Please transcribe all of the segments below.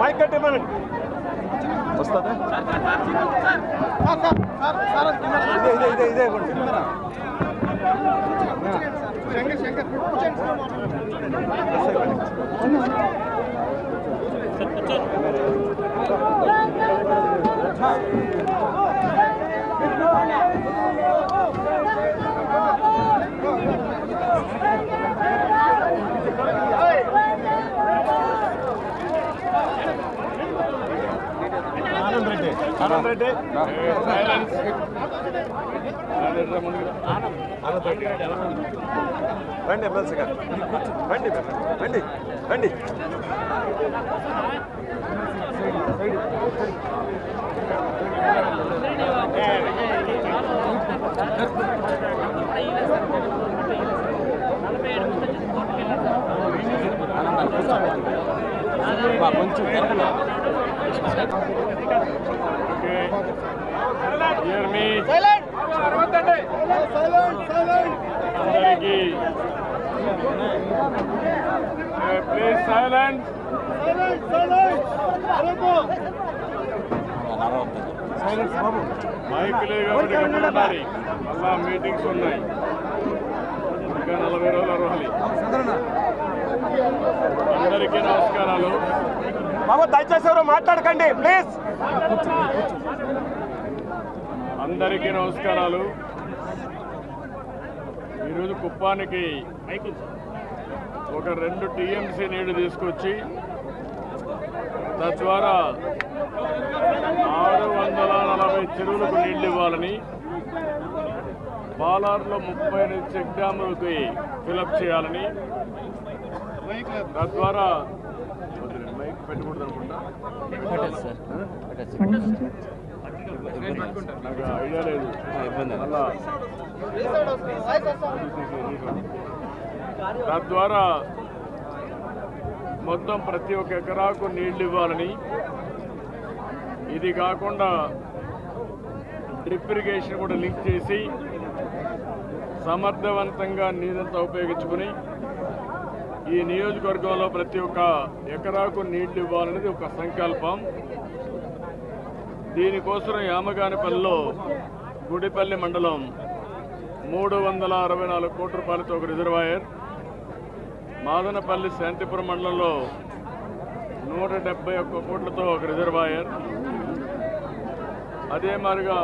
Mic కట్టేమని వస్తుందా ఇదే ఇదే ఇదే ఇదే ఇవ్వండి. రండి ఎమ్మెల్సీ గారు. రండి రండి రండి కొంచెం. అందరికీ ప్లీజ్ సైలెంట్! సైలెన్స్ బాబు మైక్ లేదు కాబట్టి గమ్మున ఉండాలి మళ్ళా మీటింగ్స్ ఉన్నాయి. ఇంకా నలభై రోజులు అందరికీ నమస్కారాలు. బాబు దయచేసి ఎవరు మాట్లాడకండి ప్లీజ్. అందరికీ నమస్కారాలు. ఈరోజు కుప్పానికి ఒక రెండు టీఎంసీ నీళ్ళు తీసుకొచ్చి తద్వారా ఆరు వందల నలభై చెరువులకు నీళ్ళు ఇవ్వాలని పాలార్లో ముప్పై ఎనిమిది చెక్ డ్యాములకి ఫిలప్ చేయాలని తద్వారా మైక్ పెట్టకూడదు అనుకుంటా నాకు ఐడియా లేదు తద్వారా మొత్తం ప్రతి ఒక్క ఎకరాకు నీళ్ళు ఇవ్వాలని. ఇది కాకుండా డ్రిప్ ఇరిగేషన్ కూడా లింక్ చేసి సమర్థవంతంగా నీరంతా ఉపయోగించుకుని ఈ నియోజకవర్గంలో ప్రతి ఒక్క ఎకరాకు నీళ్ళు ఇవ్వాలనేది ఒక సంకల్పం. దీనికోసం యామగానిపల్లిలో గుడిపల్లి మండలం మూడు వందల అరవై నాలుగు కోట్ల రూపాయలతో ఒక రిజర్వాయర్. మాదనపల్లి శాంతిపురం మండలంలో నూట డెబ్బై ఒక్క కోట్లతో ఒక రిజర్వాయర్. అదే మాదిరిగా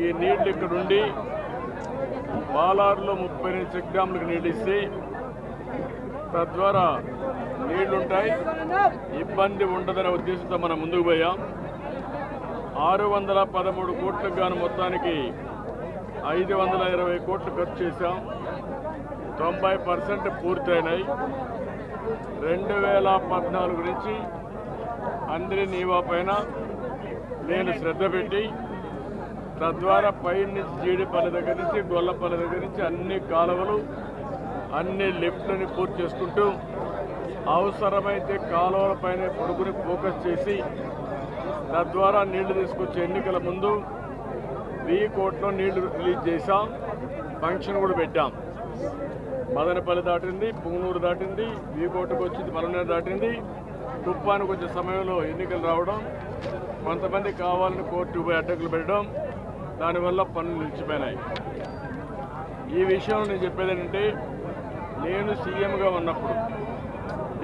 ఈ నీళ్ళు ఇక్కడుండి బాలార్లో ముప్పై ఎనిమిది చెక్ డ్యాములకు నీళ్ళు ఇస్తే తద్వారా నీళ్ళుంటాయి. ఇబ్బంది ఉండదనే ఉద్దేశంతో మనం ముందుకు పోయాం. ఆరు వందల పదమూడు కోట్లకు గాను మొత్తానికి ఐదు వందల ఇరవై కోట్లు ఖర్చు చేశాం. తొంభై పర్సెంట్ పూర్తయినాయి. రెండు వేల పద్నాలుగు నుంచి అందరి నీవా పైన నేను శ్రద్ధ పెట్టి తద్వారా పై నుంచి జీడిపల్లి దగ్గర నుంచి గొల్లపల్లి దగ్గర నుంచి అన్ని కాలువలు అన్ని లిఫ్ట్లని పూర్తి చేసుకుంటూ అవసరమైతే కాలువలపైనే పొడుగుని ఫోకస్ చేసి తద్వారా నీళ్ళు తీసుకొచ్చే ఎన్నికల ముందు వెయ్యి కోట్లో నీళ్ళు రిలీజ్ చేశాం ఫంక్షన్ కూడా పెట్టాం. మదనపల్లి దాటింది పుంగనూరు దాటింది వీకోటకు వచ్చింది మలనేరు దాటింది. తుప్పానికి వచ్చే సమయంలో ఎన్నికలు రావడం కొంతమంది కావాలని కోర్టు పోయి అడ్డంకులు పెట్టడం దానివల్ల పనులు నిలిచిపోయినాయి. ఈ విషయం నేను చెప్పేది ఏంటంటే నేను సీఎంగా ఉన్నప్పుడు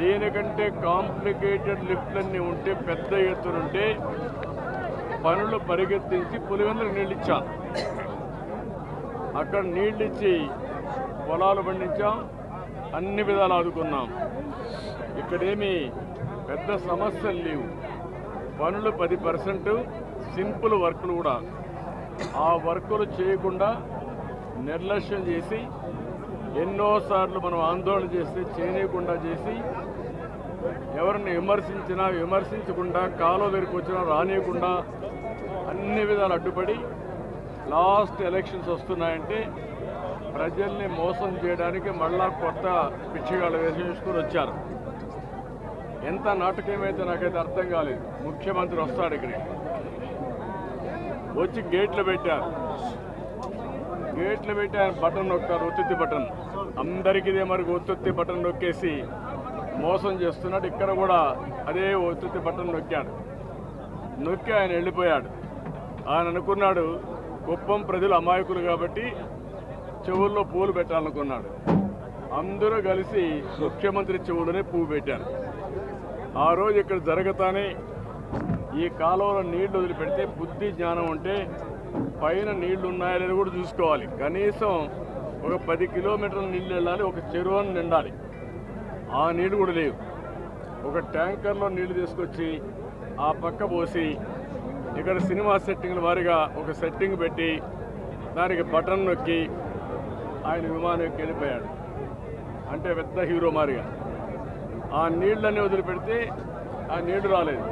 దీనికంటే కాంప్లికేటెడ్ లిఫ్ట్లన్నీ ఉంటే పెద్ద ఎత్తున ఉంటే పనులు పరిగెత్తించి పులివెందులకు నీళ్ళు అక్కడ నీళ్ళు ఇచ్చి పొలాలు పండించాం అన్ని విధాలు ఆదుకున్నాం. ఇక్కడేమి పెద్ద సమస్యలు లేవు. పనులు పది పర్సెంట్ సింపుల్ వర్కులు కూడా. ఆ వర్కులు చేయకుండా నిర్లక్ష్యం చేసి ఎన్నోసార్లు మనం ఆందోళన చేస్తే చేయనీయకుండా చేసి ఎవరిని విమర్శించినా విమర్శించకుండా కాలో దగ్గరికి వచ్చినా రానియకుండా అన్ని విధాలు అడ్డుపడి లాస్ట్ ఎలక్షన్స్ వస్తున్నాయంటే ప్రజల్ని మోసం చేయడానికి మళ్ళా కొత్త పిచ్చిగాళ్ళు వేసేసుకుని వచ్చారు. ఎంత నాటకమైతే నాకైతే అర్థం కాలేదు. ముఖ్యమంత్రి వస్తాడు ఇక్కడికి. వచ్చి గేట్లు పెట్టారు. గేట్లు పెట్టి ఆయన బటన్ నొక్కారు ఒత్తిత్తి బటన్. అందరికీ ఇదే మరి ఒత్తిత్తి బటన్ నొక్కేసి మోసం చేస్తున్నాడు. ఇక్కడ కూడా అదే ఒత్తిడి బట్టలు నొక్కాడు. నొక్కి ఆయన వెళ్ళిపోయాడు. ఆయన అనుకున్నాడు కుప్పం ప్రజలు అమాయకులు కాబట్టి చెవుల్లో పూలు పెట్టాలనుకున్నాడు. అందరూ కలిసి ముఖ్యమంత్రి చెవులోనే పువ్వు పెట్టారు. ఆ రోజు ఇక్కడ జరగతానే ఈ కాలువలో నీళ్ళు వదిలిపెడితే బుద్ధి జ్ఞానం ఉంటే పైన నీళ్ళు ఉన్నాయా లేదో కూడా చూసుకోవాలి. కనీసం ఒక పది కిలోమీటర్ల నీళ్ళు వెళ్ళాలి ఒక చెరువును నిండాలి. ఆ నీళ్ళు కూడా లేవు. ఒక ట్యాంకర్లో నీళ్ళు తీసుకొచ్చి ఆ పక్క పోసి ఇక్కడ సినిమా సెట్టింగ్ల వారిగా ఒక సెట్టింగ్ పెట్టి దానికి బటన్ నొక్కి ఆయన విమానం ఎక్కి వెళ్ళిపోయాడు. అంటే పెద్ద హీరో మారిగా. ఆ నీళ్ళన్నీ వదిలిపెడితే ఆ నీళ్ళు రాలేదు.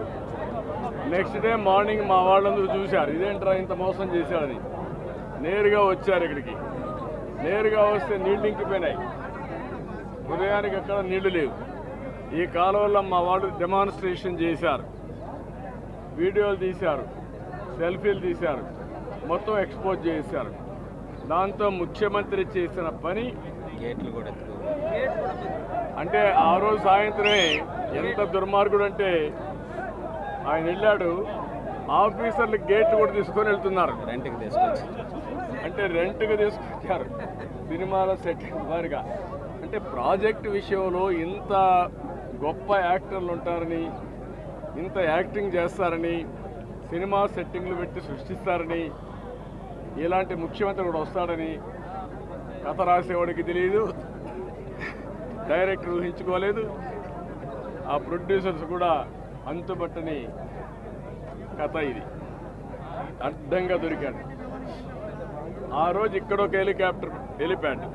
నెక్స్ట్ డే మార్నింగ్ మా వాళ్ళందరూ చూశారు. ఇదేంట్రా ఇంత మోసం చేశాడని నేరుగా వచ్చారు ఇక్కడికి. నేరుగా వస్తే నీళ్ళు ఇంకిపోయినాయి. ఉదయానికి ఎక్కడ నీళ్ళు లేవు. ఈ కాలువల్లో మా వాళ్ళు డెమాన్స్ట్రేషన్ చేశారు. వీడియోలు తీశారు. సెల్ఫీలు తీశారు. మొత్తం ఎక్స్పోజ్ చేశారు. దాంతో ముఖ్యమంత్రి చేసిన పని గేట్లు కూడా అంటే ఆ రోజు సాయంత్రమే ఎంత దుర్మార్గుడు అంటే ఆయన వెళ్ళాడు ఆఫీసర్లు గేట్లు కూడా తీసుకొని వెళ్తున్నారు. రెంట్కి తీసుకొచ్చి అంటే రెంట్కి తీసుకొచ్చారు. సినిమాల సెట్ వారిగా. అంటే ప్రాజెక్ట్ విషయంలో ఇంత గొప్ప యాక్టర్లు ఉంటారని ఇంత యాక్టింగ్ చేస్తారని సినిమా సెట్టింగ్లు పెట్టి సృష్టిస్తారని ఇలాంటి ముఖ్యమంత్రి కూడా వస్తాడని కథ రాసేవాడికి తెలియదు డైరెక్టర్ ఊహించుకోలేదు ఆ ప్రొడ్యూసర్స్ కూడా అంతుబట్టని కథ ఇది. అడ్డంగా దొరికాడు. ఆ రోజు ఇక్కడ ఒక హెలికాప్టర్ హెలిప్యాడ్.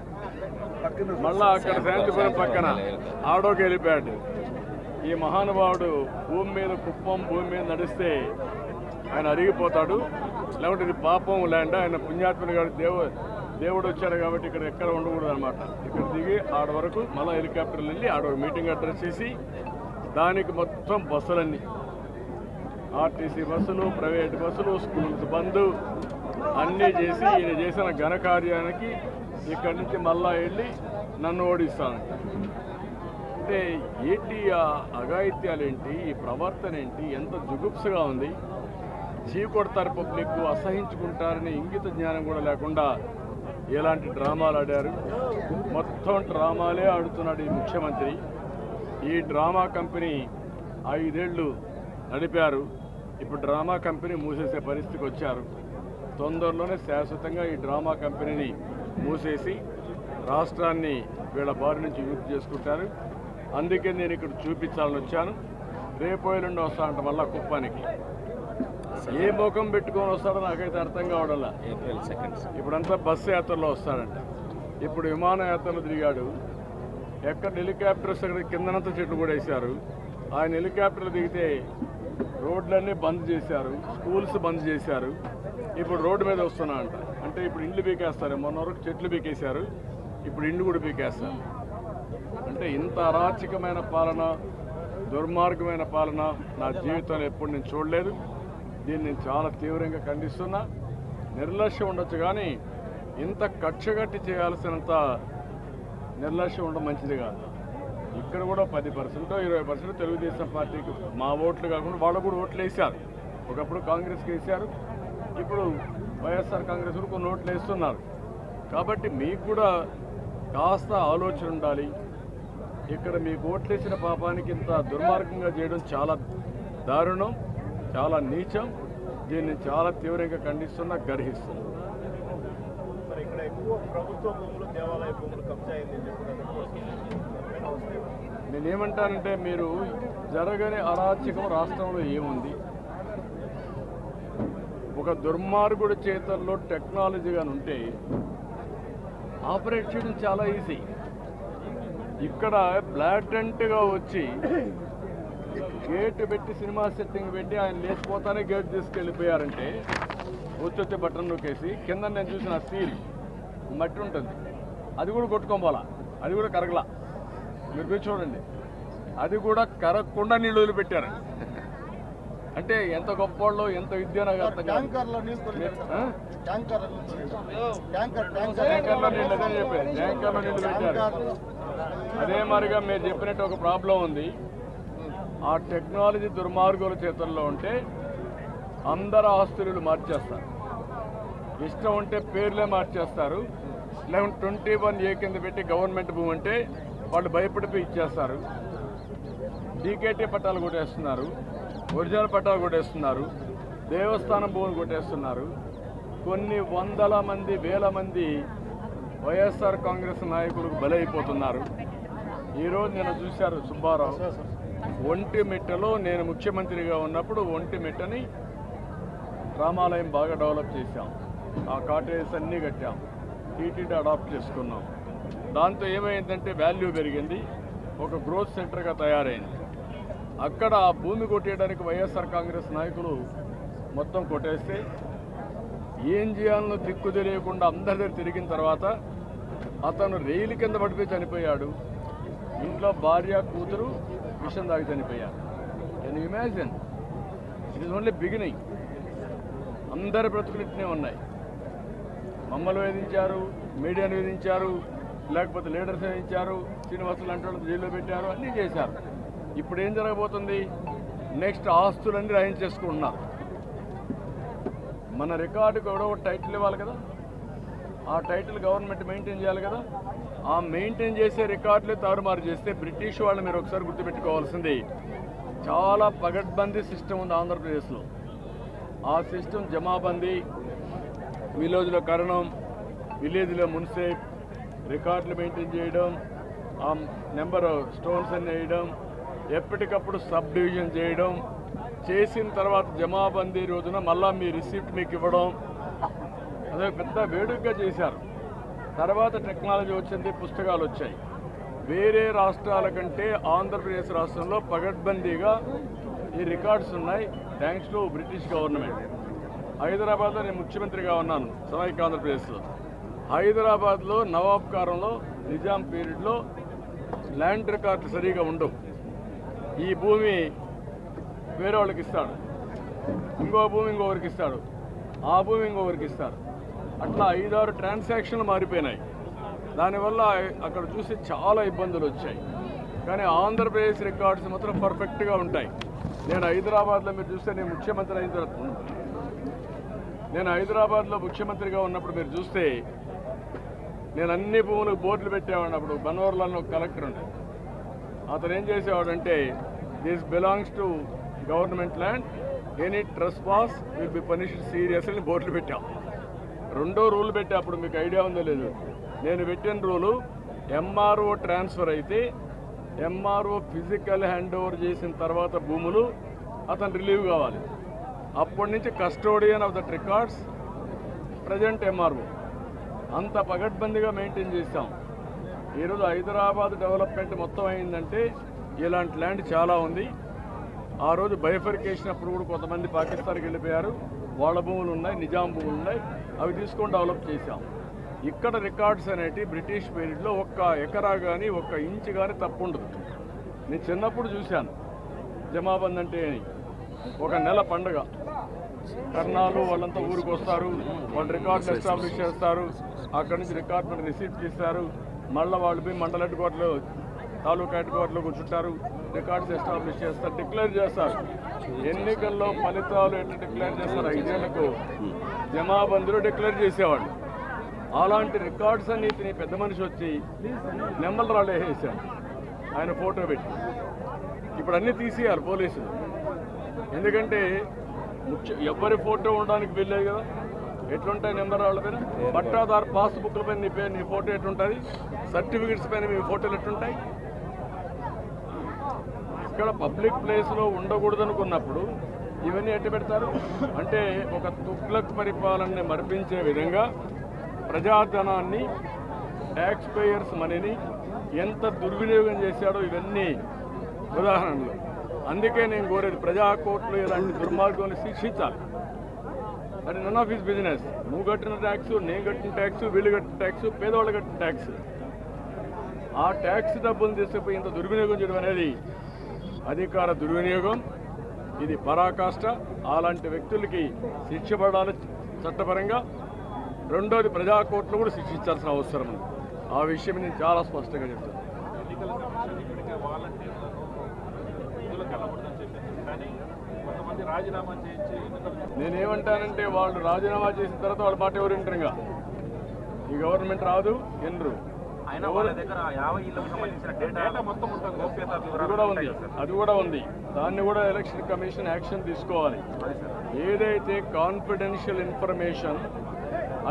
మళ్ళా అక్కడ శాంతిపురం పక్కన ఆడోకి వెళ్ళిపోయాడు. ఈ మహానుభావుడు భూమి మీద కుప్పం భూమి మీద నడిస్తే ఆయన అరిగిపోతాడు. లేకుంటే ఇది పాపం ల్యాండ్ ఆయన పుణ్యాత్మని గారు దేవు దేవుడు వచ్చాడు కాబట్టి ఇక్కడ ఎక్కడ ఉండకూడదు అనమాట ఇక్కడ దిగి ఆడ వరకు మళ్ళీ హెలికాప్టర్లు వెళ్ళి ఆడ మీటింగ్ అడ్రస్ చేసి దానికి మొత్తం బస్సులన్నీ. ఆర్టీసీ బస్సులు ప్రైవేట్ బస్సులు స్కూల్స్ బంద్ అన్నీ చేసి ఈయన చేసిన ఘనకార్యానికి ఇక్కడి నుంచి మళ్ళా వెళ్ళి నన్ను ఓడిస్తాను. అంటే ఏంటి ఆ అఘాయిత్యాలేంటి? ఈ ప్రవర్తన ఏంటి ఎంత జుగుప్సగా ఉంది. చీకొడతారు పబ్లిక్ అసహించుకుంటారని ఇంగిత జ్ఞానం కూడా లేకుండా ఎలాంటి డ్రామాలు ఆడారు. మొత్తం డ్రామాలే ఆడుతున్నాడు ఈ ముఖ్యమంత్రి. ఈ డ్రామా కంపెనీ ఐదేళ్ళు నడిపారు. ఇప్పుడు డ్రామా కంపెనీ మూసేసే పరిస్థితికి వచ్చారు. తొందరలోనే శాశ్వతంగా ఈ డ్రామా కంపెనీని మూసేసి రాష్ట్రాన్ని వీళ్ళ బారి నుంచి విముక్తి చేసుకుంటారు. అందుకే నేను ఇక్కడ చూపించాలని వచ్చాను. రేపు ఎల్లుండి వస్తా అంట మళ్ళా కుప్పానికి. ఏ ముఖం పెట్టుకొని వస్తాడో నాకైతే అర్థం కావడంలా ఇప్పుడంతా బస్సు యాత్రలో వస్తాడంట. ఇప్పుడు విమాన యాత్రలో తిరిగాడు ఎక్కడ హెలికాప్టర్స్ అక్కడ కిందనంతా చెట్లు కూడా వేశారు ఆయన హెలికాప్టర్లు దిగితే రోడ్లన్నీ బంద్ చేశారు. స్కూల్స్ బంద్ చేశారు. ఇప్పుడు రోడ్డు మీద వస్తున్నా అంట అంటే ఇప్పుడు ఇండ్లు పీకేస్తారు. మొన్న వరకు చెట్లు పీకేశారు. ఇప్పుడు ఇండ్లు కూడా పీకేస్తారు. అంటే ఇంత అరాచకమైన పాలన దుర్మార్గమైన పాలన నా జీవితంలో ఎప్పుడు నేను చూడలేదు. దీన్ని నేను చాలా తీవ్రంగా ఖండిస్తున్నా. నిర్లక్ష్యం ఉండొచ్చు కానీ ఇంత కక్షగట్టి చేయాల్సినంత నిర్లక్ష్యం ఉండడం మంచిది కాదు. ఇక్కడ కూడా పది పర్సెంట్ ఇరవై పర్సెంట్ తెలుగుదేశం పార్టీకి మా ఓట్లు కాకుండా వాళ్ళు కూడా ఓట్లు వేశారు. ఒకప్పుడు కాంగ్రెస్కి వేశారు. ఇప్పుడు వైఎస్ఆర్ కాంగ్రెస్ కూడా కొన్ని ఓట్లు వేస్తున్నారు. కాబట్టి మీకు కూడా కాస్త ఆలోచన ఉండాలి. ఇక్కడ మీకు ఓట్లేసిన పాపానికి ఇంత దుర్మార్గంగా చేయడం చాలా దారుణం చాలా నీచం. దీన్ని చాలా తీవ్రంగా ఖండిస్తున్నా గర్హిస్తున్నా. నేనేమంటానంటే మీరు జరగని అరాచకం రాష్ట్రంలో ఏముంది? ఒక దుర్మార్గుడి చేతల్లో టెక్నాలజీ కానీ ఉంటే ఆపరేట్ చేయడం చాలా ఈజీ ఇక్కడ బ్లాటెంట్గా వచ్చి గేట్ పెట్టి సినిమా సెట్టింగ్ పెట్టి ఆయన లేచిపోతానే గేట్ తీసుకెళ్ళిపోయారంటే వచ్చొచ్చే బటన్ నొక్కేసి కింద నేను చూసిన సీల్ మట్టి ఉంటుంది. అది కూడా కొట్టుకోపోలా అది కూడా కరగలా. మీరు చూడండి. అది కూడా కరగకుండా నీళ్ళు వదిలిపెట్టారు. అంటే ఎంత గొప్పోళ్ళు ఎంత విద్య నాకు అర్థం కాదు. ట్యాంకర్లో నీళ్ళు తొలిగారు ఆ? ట్యాంకర్లో నీళ్ళు తొలిగారు. Tanker tanker. ట్యాంకర్లో నీళ్ళు అదే చెప్పారు. ట్యాంకర్లో నీళ్ళు పెట్టారు. అదే మరిగా మీరు చెప్పినట్టు ఒక ప్రాబ్లం ఉంది. ఆ టెక్నాలజీ దుర్మార్గుల చేతుల్లో ఉంటే అందరు ఆస్తులు మార్చేస్తారు. ఇష్టం ఉంటే పేర్లే మార్చేస్తారు. లేకుంటే ట్వంటీ వన్ ఏ కింద పెట్టి గవర్నమెంట్ భూమి అంటే వాళ్ళు భయపడిపోయి ఇచ్చేస్తారు. డీకేటీ పట్టాలు కొట్టేస్తున్నారు. ఒరిజినల్ పట్టాలు కొట్టేస్తున్నారు. దేవస్థానం భూములు కొట్టేస్తున్నారు. కొన్ని వందల మంది వేల మంది వైఎస్ఆర్ కాంగ్రెస్ నాయకులకు బలైపోతున్నారు. ఈరోజు నేను చూశారు సుబ్బారావు. ఒంటి మిట్టలో నేను ముఖ్యమంత్రిగా ఉన్నప్పుడు ఒంటి మిట్టని రామాలయం బాగా డెవలప్ చేశాం. ఆ కాటేజెస్ అన్నీ కట్టాం. టీటీడీ అడాప్ట్ చేసుకున్నాం. దాంతో ఏమైందంటే వాల్యూ పెరిగింది. ఒక గ్రోత్ సెంటర్గా తయారైంది. అక్కడ ఆ భూమి కొట్టేయడానికి వైఎస్ఆర్ కాంగ్రెస్ నాయకులు మొత్తం కొట్టేస్తే ఏం చేయాలనో దిక్కు తెలియకుండా అందరి దగ్గర తిరిగిన తర్వాత అతను రైలు కింద పడిపోయి చనిపోయాడు. ఇంట్లో భార్య కూతురు విషం తాగి చనిపోయారు. Can imagine it is only beginning అందరి బ్రతుకులిట్నే ఉన్నాయి. మమ్మల్ని వేధించారు మీడియాను వేధించారు లేకపోతే లీడర్స్ వేధించారు శ్రీనివాసులు అంటే జైల్లో పెట్టారు అన్నీ చేశారు. ఇప్పుడు ఏం జరగబోతుంది? నెక్స్ట్ ఆస్తులన్నీ రాయించేసుకుంటున్నారు మన రికార్డుకి ఎవడో ఒక టైటిల్ ఇవ్వాలి కదా? ఆ టైటిల్ గవర్నమెంట్ మెయింటైన్ చేయాలి కదా? ఆ మెయింటైన్ చేసే రికార్డులే తారుమారు చేస్తే బ్రిటిష్ వాళ్ళు మీరు ఒకసారి గుర్తుపెట్టుకోవాల్సింది. చాలా పగడ్బందీ సిస్టమ్ ఉంది ఆంధ్రప్రదేశ్లో. ఆ సిస్టమ్ జమాబందీ విలేజ్లో కరణం విలేజ్లో మున్సేప్ రికార్డులు మెయింటైన్ చేయడం ఆ నెంబర్ స్టోన్స్ అన్ని వేయడం ఎప్పటికప్పుడు సబ్ డివిజన్ చేయడం చేసిన తర్వాత జమాబందీ రోజున మళ్ళా మీ రిసిప్ట్ మీకు ఇవ్వడం. అదే పెద్ద వేడుకగా చేశారు. తర్వాత టెక్నాలజీ వచ్చింది పుస్తకాలు వచ్చాయి. వేరే రాష్ట్రాల కంటే ఆంధ్రప్రదేశ్ రాష్ట్రంలో పగడ్బందీగా ఈ రికార్డ్స్ ఉన్నాయి. Thanks to British government. హైదరాబాద్లో నేను ముఖ్యమంత్రిగా ఉన్నాను. సమైక్య ఆంధ్రప్రదేశ్లో. హైదరాబాద్లో నవాబ్ కారంలో నిజాం పీరియడ్లో ల్యాండ్ రికార్డులు సరిగా ఉండవు. ఈ భూమి వేరే వాళ్ళకి ఇస్తాడు. ఇంకో భూమి ఇంకొకరికి ఇస్తాడు. ఆ భూమి ఇంకొకరికి ఇస్తారు అట్లా ఐదారు ట్రాన్సాక్షన్లు మారిపోయినాయి. దానివల్ల అక్కడ చూసి చాలా ఇబ్బందులు వచ్చాయి. కానీ ఆంధ్రప్రదేశ్ రికార్డ్స్ మాత్రం పర్ఫెక్ట్గా ఉంటాయి. నేను హైదరాబాద్లో మీరు చూస్తే నేను ముఖ్యమంత్రి అయిన తర్వాత నేను హైదరాబాద్లో ముఖ్యమంత్రిగా ఉన్నప్పుడు మీరు చూస్తే నేను అన్ని భూములకు బోర్డులు పెట్టేవాడినప్పుడు బన్వర్లలో ఒక కలెక్టర్ ఉండే. అతను ఏం చేసేవాడంటే this belongs to government land any trespass will be punished seriously అని బోర్డులు పెట్టాం. రెండో రూల్ పెట్టి అప్పుడు మీకు ఐడియా ఉందో లేదు. నేను పెట్టిన రూలు ఎంఆర్ఓ ట్రాన్స్ఫర్ అయితే ఎంఆర్ఓ ఫిజికల్ హ్యాండ్ ఓవర్ చేసిన తర్వాత భూములు అతను రిలీవ్ కావాలి. అప్పటి నుంచి custodian of that records present MRO అంత పగడ్బందీగా మెయింటైన్ చేస్తాం ఈరోజు హైదరాబాద్ డెవలప్మెంట్ మొత్తం అయిందంటే ఇలాంటి ల్యాండ్ చాలా ఉంది. ఆ రోజు బైఫర్కేషన్ అప్పుడు కూడా కొంతమంది పాకిస్తాన్కి వెళ్ళిపోయారు. వాళ్ళ భూములు ఉన్నాయి నిజాం భూములు ఉన్నాయి. అవి తీసుకొని డెవలప్ చేశాం. ఇక్కడ రికార్డ్స్ అనేటి బ్రిటిష్ పీరియడ్లో ఒక్క ఎకరా కానీ ఒక్క ఇంచ్ కానీ తప్పు ఉండదు. నేను చిన్నప్పుడు చూశాను. జమాబంద్ అంటే ఒక నెల పండగ. కర్ణాలు వాళ్ళంతా ఊరికి వస్తారు. వాళ్ళు రికార్డ్స్ ఎస్టాబ్లిష్ చేస్తారు. అక్కడి నుంచి రికార్డ్ రిసీవ్ రిసీప్ట్ మళ్ళీ వాళ్ళు పోయి మండల హెడ్ క్వార్టర్లో తాలూకా హెడ్ క్వార్టర్లో కూర్చుంటారు. రికార్డ్స్ ఎస్టాబ్లిష్ చేస్తారు డిక్లేర్ చేస్తారు. ఎన్నికల్లో ఫలితాలు ఎట్లా డిక్లేర్ చేస్తారు? ఐదేళ్ళకు జమాబందీలో డిక్లేర్ చేసేవాళ్ళు. అలాంటి రికార్డ్స్ అన్ని తిని పెద్ద మనిషి వచ్చి నెమ్మల రాళ్ళు వేసేసాడు. ఆయన ఫోటో పెట్టి. ఇప్పుడు అన్నీ తీసేయాలి పోలీసులు. ఎందుకంటే ముఖ్య ఎవరి ఫోటో ఉండడానికి వెళ్ళేది కదా. ఎట్లుంటాయి నెంబర్ వాళ్ళ పేరు? పట్టాదారు పాస్బుక్ల పైన నీ పేరు నీ ఫోటో ఎట్లుంటుంది? సర్టిఫికెట్స్ పైన మీ ఫోటోలు ఎట్లుంటాయి? ఇక్కడ పబ్లిక్ ప్లేస్లో ఉండకూడదు అనుకున్నప్పుడు ఇవన్నీ ఎట్టు పెడతారు? అంటే ఒక తుగ్లక్ పరిపాలనని మర్పించే విధంగా ప్రజాధనాన్ని ట్యాక్స్ పేయర్స్ మనీని ఎంత దుర్వినియోగం చేశాడో ఇవన్నీ ఉదాహరణలు. అందుకే నేను కోరేది ప్రజా కోర్టులు ఇలాంటి దుర్మార్గాన్ని శిక్షించాలి. అది నన్ ఆఫ్ హిస్ బిజినెస్ నువ్వు కట్టిన ట్యాక్స్ నేను కట్టిన ట్యాక్స్ వీళ్ళు కట్టిన ట్యాక్స్ పేదవాళ్ళు కట్టిన ట్యాక్స్ ఆ ట్యాక్స్ డబ్బులు తీసుకుపోయి ఇంత దుర్వినియోగం చేయడం అనేది అధికార దుర్వినియోగం. ఇది పరాకాష్ట. అలాంటి వ్యక్తులకి శిక్ష పడాలి చట్టపరంగా. రెండోది ప్రజా కూడా శిక్షించాల్సిన అవసరం ఉంది. ఆ విషయం నేను చాలా స్పష్టంగా చెప్తాను ఎన్నికల కమిషన్ ఇప్పటికే వాలంటీర్లను నిధులకు వెళ్ళకూడదని చెప్పింది కానీ కొంతమంది రాజీనామా చేయించి నేనేమంటానంటే వాళ్ళు రాజీనామా చేసిన తర్వాత వాళ్ళ మాట ఎవరు వింటారుగా ఈ గవర్నమెంట్ రాదు ఎన్రు అయినా వాళ్ళ దగ్గర యాభై ఇళ్ళకు సంబంధించిన డేటా మొత్తం ఉంటుంది గోప్యత అది వివరాలు కూడా ఉంది. అది కూడా ఉంది. దాన్ని కూడా ఎలక్షన్ కమిషన్ యాక్షన్ తీసుకోవాలి. ఏదైతే కాన్ఫిడెన్షియల్ ఇన్ఫర్మేషన్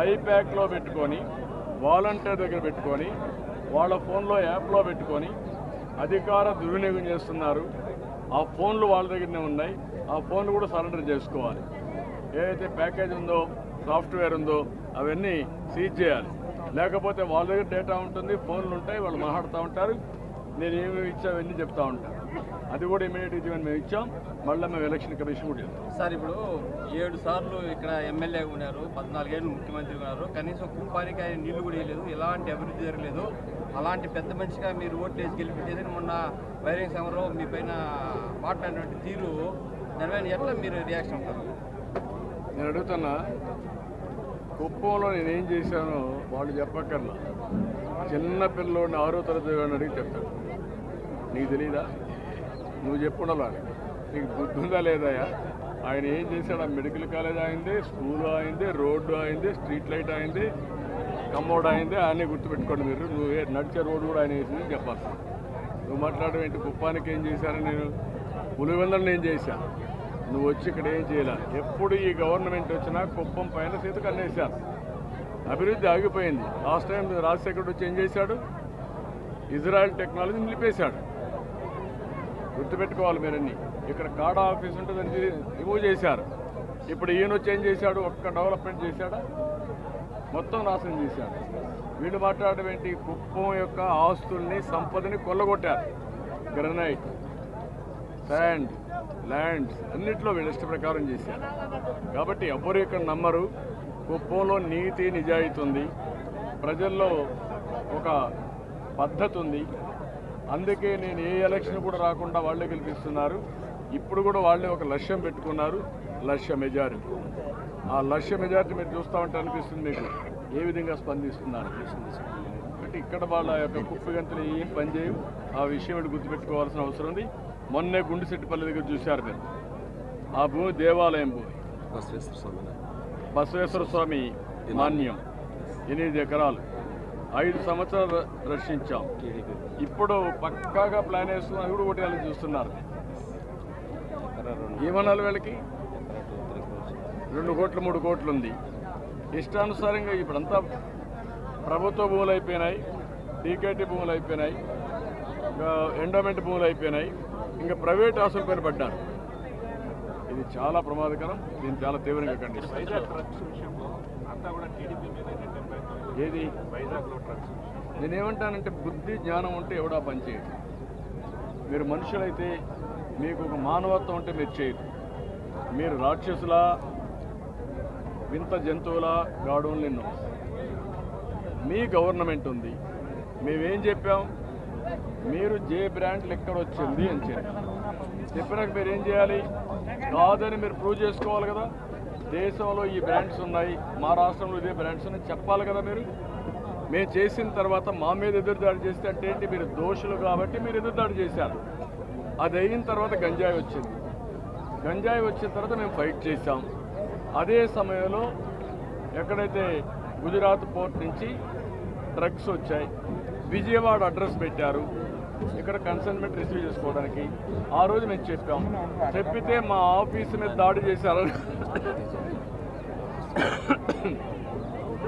ఐప్యాక్లో పెట్టుకొని వాలంటీర్ దగ్గర పెట్టుకొని వాళ్ళ ఫోన్లో యాప్లో పెట్టుకొని అధికార దుర్వినియోగం చేస్తున్నారు ఆ ఫోన్లు వాళ్ళ దగ్గరనే ఉన్నాయి. ఆ ఫోన్లు కూడా సరెండర్ చేసుకోవాలి. ఏదైతే ప్యాకేజ్ ఉందో సాఫ్ట్వేర్ ఉందో అవన్నీ సీజ్ చేయాలి. లేకపోతే వాళ్ళ దగ్గర డేటా ఉంటుంది ఫోన్లు ఉంటాయి వాళ్ళు మాట్లాడుతూ ఉంటారు. నేను ఏమేమి ఇచ్చావన్నీ చెప్తా ఉంటాను అది కూడా ఇమీడియట్ ఇచ్చి మేము ఇచ్చాం. మళ్ళీ మేము ఎలక్షన్ కమిషన్ కూడా సార్ ఇప్పుడు ఏడు సార్లు ఇక్కడ ఎమ్మెల్యే ఉన్నారు పద్నాలుగేళ్ళు ముఖ్యమంత్రి ఉన్నారు. కనీసం కుప్పానికి ఆయన నీళ్ళు కూడా వేయలేదు ఎలాంటి అభివృద్ధి జరగలేదు. అలాంటి పెద్ద మనిషిగా మీరు ఓట్లు వేసి గెలిపించేది మొన్న బహిరంగ సభలో మీ పైన మాట్లాడినటువంటి తీరు దాని పైన ఎట్లా మీరు రియాక్షన్ ఉంటారు నేను అడుగుతున్నా కుప్పంలో నేనేం చేశానో వాళ్ళు చెప్పక్కర్లా. చిన్న పిల్లోడిని ఆరో తరగతి అడిగి చెప్తాడు నీకు తెలీదా? నువ్వు చెప్పుండాలి నీకు బుద్ధి ఉందా లేదయా ఆయన ఏం చేశాడు? ఆ మెడికల్ కాలేజ్ అయింది స్కూల్ అయింది రోడ్డు అయింది స్ట్రీట్ లైట్ అయింది కమ్మోడ్ అయింది అన్నీ గుర్తుపెట్టుకోండి మీరు. నువ్వు నడిచే రోడ్డు కూడా ఆయన వేసింది చెప్పాలి నువ్వు మాట్లాడడం ఏంటి? కుప్పానికి ఏం చేశాను నేను? పులివెందలు నేను చేశాను నువ్వు వచ్చి ఇక్కడ ఏం చేయాలి? ఎప్పుడు ఈ గవర్నమెంట్ వచ్చినా కుప్పం పైన సీత కన్నేశారు అభివృద్ధి ఆగిపోయింది. లాస్ట్ టైం రాజశేఖర్ వచ్చి ఏం చేశాడు? ఇజ్రాయెల్ టెక్నాలజీ నిలిపేశాడు. గుర్తుపెట్టుకోవాలి మీరన్నీ. ఇక్కడ కాడా ఆఫీస్ ఉంటుందని అని రిమూవ్ చేశారు. ఇప్పుడు ఈయన వచ్చి ఏం చేశాడు? ఒక్క డెవలప్మెంట్ చేశాడా? మొత్తం నాశనం చేశాడు. వీళ్ళు మాట్లాడడం ఏంటి? కుప్పం యొక్క ఆస్తుల్ని సంపదని కొల్లగొట్టారు. గ్రనైట్ శాండ్ ల్యాండ్స్ అన్నిట్లో వీళ్ళ ఇష్ట ప్రకారం చేశారు. కాబట్టి ఎవరు ఇక్కడ నమ్మరు? కుప్పంలో నీతి నిజాయితీ ఉంది. ప్రజల్లో ఒక పద్ధతి ఉంది. అందుకే నేను ఏ ఎలక్షన్ కూడా రాకుండా వాళ్ళే గెలిపిస్తున్నారు. ఇప్పుడు కూడా వాళ్ళే ఒక లక్ష్యం పెట్టుకున్నారు. లక్ష్య మెజారిటీ. ఆ లక్ష్య మెజారిటీ మీరు చూస్తూ ఉంటే అనిపిస్తుంది మీకు. ఏ విధంగా స్పందిస్తున్నారు? కాబట్టి ఇక్కడ వాళ్ళ యొక్క కుప్పి గంతులు ఏం పనిచేయవు ఆ విషయం గుర్తుపెట్టుకోవాల్సిన అవసరం ఉంది. మొన్నే గుండెసెట్టిపల్లి దగ్గర చూశారు మీరు. ఆ భూమి దేవాలయం భూమి. బసవేశ్వర స్వామి. మాన్యం. ఎనిమిది ఎకరాలు. ఐదు సంవత్సరాలు రక్షించాం. ఇప్పుడు పక్కాగా ప్లాన్ వేస్తున్నా అది కూడా కొట్టేయాలని చూస్తున్నారు. ఏమనాలి వీళ్ళకి? రెండు కోట్లు మూడు కోట్లు ఉంది. ఇష్టానుసారంగా ఇప్పుడంతా ప్రభుత్వ భూములు అయిపోయినాయి టీకేటీ భూములు అయిపోయినాయి ఇంకా ఎండోమెంట్ భూములు అయిపోయినాయి ఇంకా ప్రైవేట్ ఆస్తుల పైన పడ్డారు ఇది చాలా ప్రమాదకరం దీన్ని చాలా తీవ్రంగా ఖండిస్తాను ఏది? వైజాగ్లో ట్రక్స్. నేనేమంటానంటే బుద్ధి జ్ఞానం ఉంటే ఎవడా పని చేయదు మీరు మనుషులైతే మీకు ఒక మానవత్వం ఉంటే మీరు చేయదు మీరు రాక్షసులా వింత జంతువుల గాడులు నిన్ను. మీ గవర్నమెంట్ ఉంది. మేమేం చెప్పాం? మీరు జే బ్రాండ్ ఎక్కడ వచ్చింది అని చెప్పి చెప్పినాక మీరు ఏం చేయాలి? కాదని మీరు ప్రూవ్ చేసుకోవాలి కదా. దేశంలో ఈ బ్రాండ్స్ ఉన్నాయి. మా రాష్ట్రంలో ఇదే బ్రాండ్స్ ఉన్నాయి చెప్పాలి కదా మీరు? మేము చేసిన తర్వాత మా మీద ఎదురుదాడి చేస్తే అంటే ఏంటి? మీరు దోషులు కాబట్టి మీరు ఎదురుదాడి చేశారు. అది అయిన తర్వాత గంజాయి వచ్చింది. గంజాయి వచ్చిన తర్వాత మేము ఫైట్ చేశాం. అదే సమయంలో ఎక్కడైతే గుజరాత్ పోర్ట్ నుంచి డ్రగ్స్ వచ్చాయి విజయవాడ అడ్రస్ పెట్టారు. ఇక్కడ కన్సైన్మెంట్ రిసీవ్ చేసుకోవడానికి. ఆ రోజు మేము చెప్పాం. చెప్పితే మా ఆఫీస్ మీద దాడి చేశారు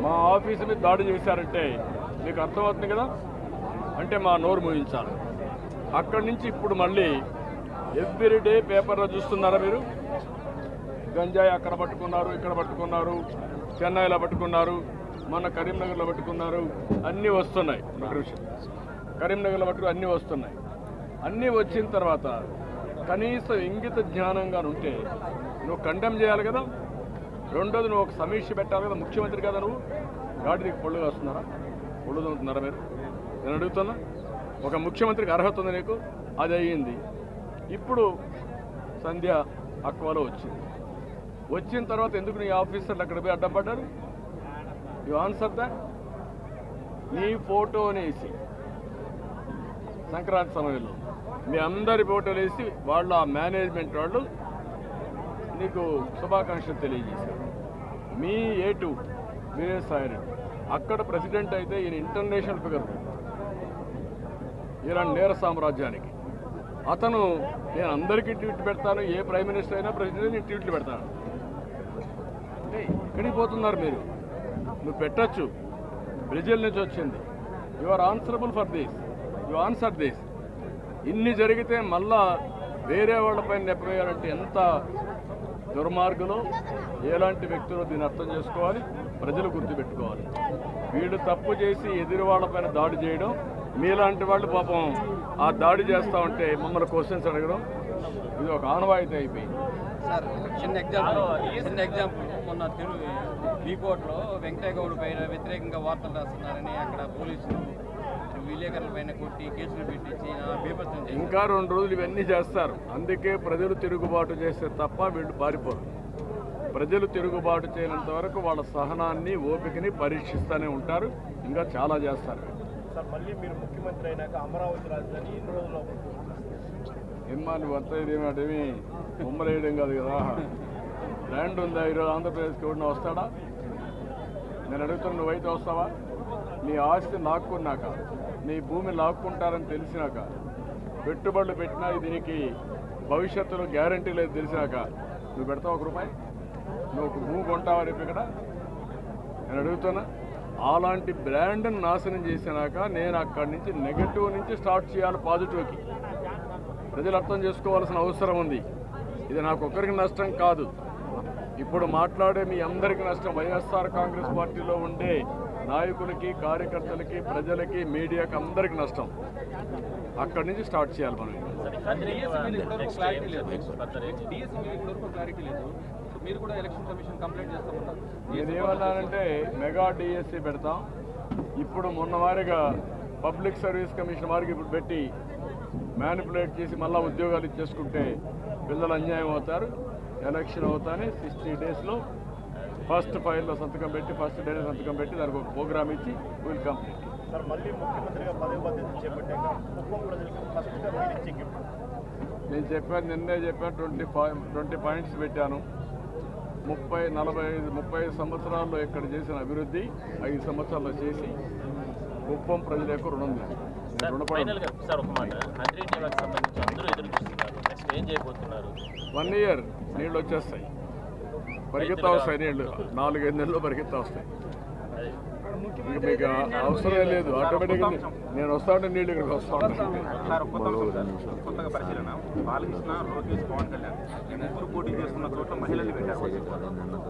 మా ఆఫీస్ మీద దాడి చేశారంటే మీకు అర్థమవుతుంది కదా? అంటే మా నోరు మూయించాలి. అక్కడి నుంచి ఇప్పుడు మళ్ళీ ఎవ్రీడే పేపర్లో చూస్తున్నారా మీరు? గంజాయి అక్కడ పట్టుకున్నారు ఇక్కడ పట్టుకున్నారు చెన్నైలో పట్టుకున్నారు మన కరీంనగర్లో పట్టుకున్నారు అన్నీ వస్తున్నాయి. కరీంనగర్ నిమిషం కరీంనగర్లో అన్నీ వస్తున్నాయి. అన్నీ వచ్చిన తర్వాత కనీసం ఇంగిత జ్ఞానంగా ఉంటే నువ్వు కండెమ్ చేయాలి కదా. రెండోది నువ్వు ఒక సమీక్ష పెట్టాలి కదా. ముఖ్యమంత్రి కదా నువ్వు. గాడికి పొళ్ళు వస్తున్నారా పొళ్ళు తోముతున్నారా మీరు? నేను అడుగుతున్నా. ఒక ముఖ్యమంత్రికి అర్హత ఉంది నీకు? అది అయ్యింది. ఇప్పుడు సంధ్య అక్వాలో వచ్చింది. వచ్చిన తర్వాత ఎందుకు నీ ఆఫీసర్లు అక్కడ పోయి అడ్డం పడ్డారు? యు ఆన్సర్ దట్ నీ ఫోటోని సంక్రాంతి సమయంలో. మీ అందరి ఫోటోలు వేసి వాళ్ళు ఆ మేనేజ్మెంట్ వాళ్ళు నీకు శుభాకాంక్షలు తెలియజేశారు. మీ ఏ టూ విజయసాయి అక్కడ ప్రెసిడెంట్ అయితే ఈయన ఇంటర్నేషనల్ ఫిగర్. ఇలాంటి నేర సామ్రాజ్యానికి. అతను నేను అందరికీ ట్వీట్ పెడతాను ఏ ప్రైమ్ మినిస్టర్ అయినా ప్రెసిడెంట్ నేను ట్వీట్లు పెడతాను. అంటే ఎక్కడికి పోతున్నారు మీరు? నువ్వు పెట్టచ్చు. బ్రెజిల్ నుంచి వచ్చింది. You are answerable for this you answer this. ఇన్ని జరిగితే మళ్ళా వేరే వాళ్ళపైన నెప్పవేయాలంటే ఎంత దుర్మార్గులు ఎలాంటి వ్యక్తులు దీన్ని అర్థం చేసుకోవాలి ప్రజలు గుర్తుపెట్టుకోవాలి. వీళ్ళు తప్పు చేసి ఎదురు వాళ్ళపైన దాడి చేయడం మీలాంటి వాళ్ళు పాపం ఆ దాడి చేస్తూ ఉంటే మమ్మల్ని క్వశ్చన్స్ అడగడం ఇది ఒక ఆనవాయితీ అయిపోయింది. సార్ చిన్న ఎగ్జాంపుల్ చిన్న ఎగ్జాంపుల్. మొన్న తెలుగు బీకోట్లో వెంకటయ్య గౌడ్ పైన వ్యతిరేకంగా వార్తలు రాస్తున్నారని అక్కడ పోలీసులు కొట్టి కేసులు పెట్టించి బీభత్సం ఇంకా రెండు రోజులు ఇవన్నీ చేస్తారు. అందుకే ప్రజలు తిరుగుబాటు చేస్తే తప్ప వీళ్ళు పారిపోరు. ప్రజలు తిరుగుబాటు చేయనంత వరకు వాళ్ళ సహనాన్ని ఓపికని పరీక్షిస్తూనే ఉంటారు. ఇంకా చాలా చేస్తారు. సార్ మళ్ళీ మీరు ముఖ్యమంత్రి అయినాక అమరావతి రాజధాని ఎన్ని రోజుల్లో నువ్వు అంతా ఇదేమి అదేమి బొమ్మలు వేయడం కాదు కదా. ల్యాండ్ ఉందా? ఈరోజు ఆంధ్రప్రదేశ్కి ఎవరిన వస్తాడా? నేను అడుగుతున్నా నువ్వైతే వస్తావా? నీ ఆస్తి లాక్కున్నాక నీ భూమి లాక్కుంటారని తెలిసినాక పెట్టుబడులు పెట్టినా దీనికి భవిష్యత్తులో గ్యారంటీ లేదు తెలిసినాక నువ్వు పెడతావు ఒక రూపాయి? నువ్వు ఒక భూమి కొంటావా రేపు ఇక్కడ నేను అడుగుతున్నా. అలాంటి బ్రాండ్ని నాశనం చేసినాక నేను అక్కడి నుంచి నెగటివ్ నుంచి స్టార్ట్ చేయాలి పాజిటివ్కి. ప్రజలు అర్థం చేసుకోవాల్సిన అవసరం ఉంది. ఇది నాకు ఒక్కరికి నష్టం కాదు. ఇప్పుడు మాట్లాడే మీ అందరికీ నష్టం. వైఎస్ఆర్ కాంగ్రెస్ పార్టీలో ఉండే నాయకులకి కార్యకర్తలకి ప్రజలకి మీడియాకి అందరికీ నష్టం. అక్కడి నుంచి స్టార్ట్ చేయాలి మనం. మీరు కూడా ఎలక్షన్ కమిషన్ కంప్లైంట్ చేస్తామన్నారు నేనేమన్నానంటే మెగా డిఎస్సి పెడతాం. ఇప్పుడు మొన్న వారిగా పబ్లిక్ సర్వీస్ కమిషన్ వారికి ఇప్పుడు పెట్టి మ్యానిపులేట్ చేసి మళ్ళీ ఉద్యోగాలు ఇచ్చేసుకుంటే పిల్లలు అన్యాయం అవుతారు ఎలక్షన్ అవుతానే సిక్స్టీ డేస్లో ఫస్ట్ ఫైల్లో సంతకం పెట్టి ఫస్ట్ డేలో సంతకం పెట్టి దానికి ఒక ప్రోగ్రామ్ ఇచ్చి విల్ కంప్లీట్ నేను చెప్పాను నిన్నే చెప్పాను ట్వంటీ ఫైవ్ ట్వంటీ పాయింట్స్ పెట్టాను. ముప్పై నలభై ఐదు ముప్పై ఐదు సంవత్సరాల్లో ఇక్కడ చేసిన అభివృద్ధి ఐదు సంవత్సరాల్లో చేసి కుప్పం ప్రజల యొక్క రుణం తీర్చాను. నేను సార్ రుణపడి ఫైనల్గా సార్ ఒక మాట. హండ్రీ టీవాకి సంబంధించి అందరూ ఎదురు చూస్తున్నారు. నెక్స్ట్ ఏం చేయబోతున్నారు? వన్ ఇయర్ నీళ్ళు వచ్చేస్తాయి. పరిగెత్తా వస్తాయి నీళ్ళు నాలుగైదు నెలలు పరిగెత్తా వస్తాయి మీకు అవసరం లేదు. ఆటోమేటిక్గా నేను వస్తా ఉంటే నీళ్ళు ఇక్కడికి వస్తా ఉంటాను కొత్తగా పరిశీలన. బాలకృష్ణ లోకేష్ పవన్ కళ్యాణ్. ఈ ముగ్గురు పోటీ చేస్తున్న చోట్ల మహిళలు పెట్టారు.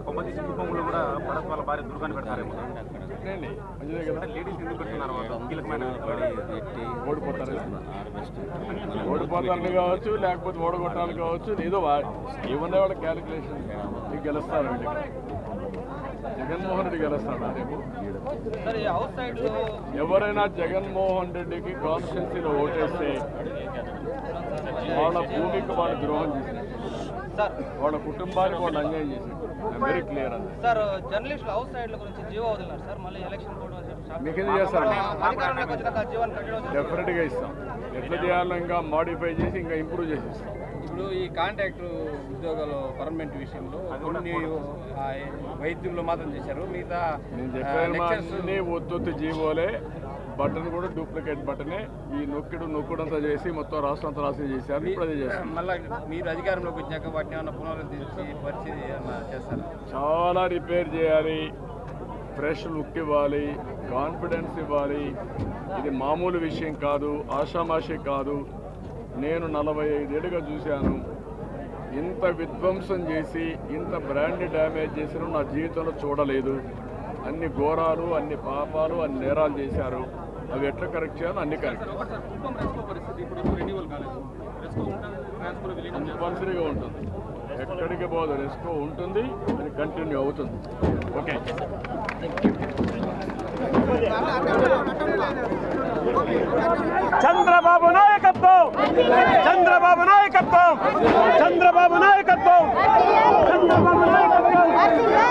కొమ్మతీసి కుటుంబంలో కూడా పరస్పర వాళ్ళ భార్య దుర్గాన్ని పెడతారేమో. మంచిదే కదా లేడీస్ ఎందుకు ఓడిపోతారు కావచ్చు లేకపోతే ఓడగొట్టాలి కావచ్చు ఏదో ఏమన్నా వాళ్ళ క్యాలిక్యులేషన్ మీకు గెలుస్తారు వీళ్ళు జగన్మోహన్ రెడ్డి గెలుస్తాడా? రేపు సార్ ఈ అవుట్ సైడ్లో ఎవరైనా జగన్మోహన్ రెడ్డికి కాన్స్టిట్యున్సీలో ఓటేస్తే వాళ్ళ భూమికి వాళ్ళు ద్రోహం చేశారు సార్ వాళ్ళ కుటుంబానికి వాళ్ళు అన్యాయం చేశారు. వెరీ క్లియర్ అది సార్ జర్నలిస్టులు అవుట్ సైడ్ గురించి జీవో వదిలినారు సార్. మళ్ళీ ఎలక్షన్ కోడ్ మీకు ఎందుకు చేస్తారు? డెఫినెట్గా ఇస్తాం. ఎట్లా చేయాలో ఇంకా మాడిఫై చేసి ఇంకా ఇంప్రూవ్ చేసి ఇస్తాం ఇప్పుడు ఈ కాంట్రాక్టర్ ఉద్యోగాలు పర్మనెంట్ విషయంలో కొన్ని వైద్యులు మాత్రం చేశారు. మిగతా నేను చెప్పాను ఒత్తొత్తి జీవోలే. బటన్ కూడా డూప్లికేట్ బటనే ఈ నొక్కిడు నొక్కుడంతా చేసి మొత్తం రాష్ట్రం అంతా రాసి చేశారు. ఇప్పుడు అదే చేస్తాం మళ్ళా మీరు అధికారంలోకి వచ్చాక వాటిని పునరుద్ధరించి పరిస్థితి చేస్తారా? చాలా రిపేర్ చేయాలి. ఫ్రెష్ లుక్ ఇవ్వాలి. కాన్ఫిడెన్స్ ఇవ్వాలి. ఇది మామూలు విషయం కాదు ఆషామాషి కాదు. నేను నలభై ఐదేళ్ళుగా చూశాను. ఇంత విధ్వంసం చేసి ఇంత బ్రాండ్ డ్యామేజ్ చేసిన నా జీవితంలో చూడలేదు. అన్ని ఘోరాలు అన్ని పాపాలు అన్ని నేరాలు చేశారు. అవి ఎట్లా కరెక్ట్ చేయాలో అన్ని కరెక్ట్ కంపల్సరీగా ఉంటుంది ఎక్కడికి పోదు రెస్కో ఉంటుంది అది కంటిన్యూ అవుతుంది. ఓకే. చంద్రబాబు నాయకత్వం! చంద్రబాబు నాయకత్వం! చంద్రబాబు నాయకత్వం! చంద్రబాబు నాయకత్వం!